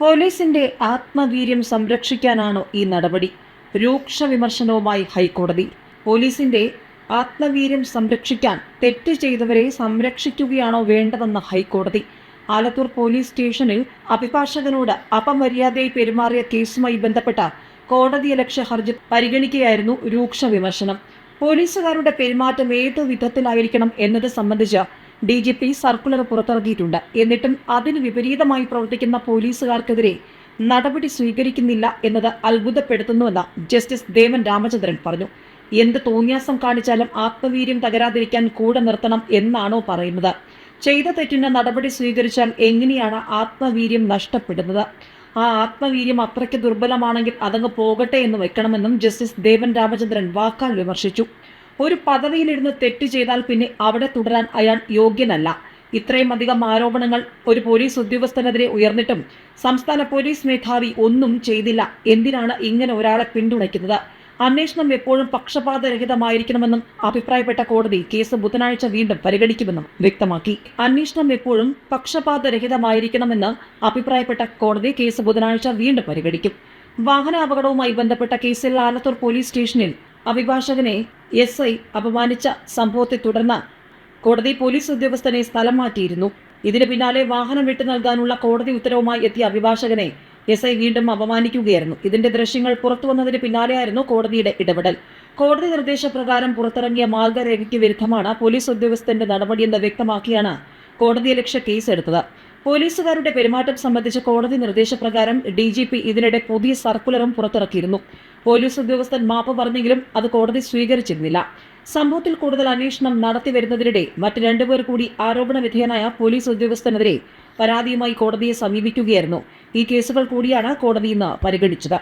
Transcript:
പോലീസിന്റെ ആത്മവീര്യം സംരക്ഷിക്കാനാണോ ഈ നടപടി. രൂക്ഷ വിമർശനവുമായി ഹൈക്കോടതി. പോലീസിന്റെ ആത്മവീര്യം സംരക്ഷിക്കാൻ തെറ്റ് ചെയ്തവരെ സംരക്ഷിക്കുകയാണോ വേണ്ടതെന്ന് ഹൈക്കോടതി. ആലത്തൂർ പോലീസ് സ്റ്റേഷനിൽ അഭിഭാഷകനോട് അപമര്യാദയായി പെരുമാറിയ കേസുമായി ബന്ധപ്പെട്ട കോടതിയലക്ഷ്യ ഹർജി പരിഗണിക്കുകയായിരുന്നു രൂക്ഷ വിമർശനം. പോലീസുകാരുടെ പെരുമാറ്റം ഏതു വിധത്തിലായിരിക്കണം എന്നത് സംബന്ധിച്ച് ഡി ജി പി സർക്കുലർ പുറത്തിറക്കിയിട്ടുണ്ട്. എന്നിട്ടും അതിന് വിപരീതമായി പ്രവർത്തിക്കുന്ന പോലീസുകാർക്കെതിരെ നടപടി സ്വീകരിക്കുന്നില്ല എന്നത് അത്ഭുതപ്പെടുത്തുന്നുവെന്ന് ജസ്റ്റിസ് ദേവൻ രാമചന്ദ്രൻ പറഞ്ഞു. എന്ത് തോന്നിയാസം കാണിച്ചാലും ആത്മവീര്യം തകരാതിരിക്കാൻ കൂടെ നിർത്തണം എന്നാണോ പറയുന്നത്. ചെയ്ത തെറ്റിന് നടപടി സ്വീകരിച്ചാൽ എങ്ങനെയാണ് ആത്മവീര്യം നഷ്ടപ്പെടുന്നത്? ആ ആത്മവീര്യം അത്രയ്ക്ക് ദുർബലമാണെങ്കിൽ അതങ്ങ് പോകട്ടെ എന്ന് വെക്കണമെന്നും ജസ്റ്റിസ് ദേവൻ രാമചന്ദ്രൻ വാക്കാൽ വിമർശിച്ചു. ഒരു പദവിയിലിരുന്ന് തെറ്റ് ചെയ്താൽ പിന്നെ അവിടെ തുടരാൻ അയാൾ യോഗ്യനല്ല. ഇത്രയും അധികം ആരോപണങ്ങൾ ഒരു പോലീസ് ഉദ്യോഗസ്ഥനെതിരെ ഉയർന്നിട്ടും സംസ്ഥാന പോലീസ് മേധാവി ഒന്നും ചെയ്തില്ല. എന്തിനാണ് ഇങ്ങനെ ഒരാളെ പിന്തുണയ്ക്കുന്നത്? അന്വേഷണം എപ്പോഴും പക്ഷപാതരഹിതമായിരിക്കണമെന്നും അഭിപ്രായപ്പെട്ട കോടതി കേസ് ബുധനാഴ്ച വീണ്ടും പരിഗണിക്കുമെന്നും വ്യക്തമാക്കി. അന്വേഷണം എപ്പോഴും പക്ഷപാതരഹിതമായിരിക്കണമെന്ന് അഭിപ്രായപ്പെട്ട കോടതി കേസ് ബുധനാഴ്ച വീണ്ടും പരിഗണിക്കും. വാഹനാപകടവുമായി ബന്ധപ്പെട്ട കേസിൽ ആലത്തൂർ പോലീസ് സ്റ്റേഷനിൽ അഭിഭാഷകനെ എസ് ഐ അപമാനിച്ച സംഭവത്തെ തുടർന്ന് കോടതി പോലീസ് ഉദ്യോഗസ്ഥനെ സ്ഥലം മാറ്റിയിരുന്നു. ഇതിന് പിന്നാലെ വാഹനം വിട്ടു നൽകാനുള്ള കോടതി ഉത്തരവുമായി എത്തിയ അഭിഭാഷകനെ എസ് ഐ വീണ്ടും അപമാനിക്കുകയായിരുന്നു. ഇതിന്റെ ദൃശ്യങ്ങൾ പുറത്തു വന്നതിന് പിന്നാലെയായിരുന്നു കോടതിയുടെ ഇടപെടൽ. കോടതി നിർദ്ദേശപ്രകാരം പുറത്തിറങ്ങിയ മാർഗരേഖയ്ക്ക് വിരുദ്ധമാണ് പോലീസ് ഉദ്യോഗസ്ഥന്റെ നടപടിയെന്ന് വ്യക്തമാക്കിയാണ് കോടതിയലക്ഷ്യ കേസെടുത്തത്. പോലീസുകാരുടെ പെരുമാറ്റം സംബന്ധിച്ച കോടതി നിർദ്ദേശപ്രകാരം ഡി ജി പി ഇതിനിടെ പുതിയ സർക്കുലറും പുറത്തിറക്കിയിരുന്നു. പോലീസ് ഉദ്യോഗസ്ഥൻ മാപ്പ് പറഞ്ഞെങ്കിലും അത് കോടതി സ്വീകരിച്ചിരുന്നില്ല. സംഭവത്തിൽ കൂടുതൽ അന്വേഷണം നടത്തി വരുന്നതിനിടെ മറ്റ് രണ്ടുപേർ കൂടി ആരോപണ വിധേയനായ പോലീസ് ഉദ്യോഗസ്ഥനെതിരെ പരാതിയുമായി കോടതിയെ സമീപിക്കുകയായിരുന്നു. ഈ കേസുകൾ കൂടിയാണ് കോടതി ഇന്ന് പരിഗണിച്ചത്.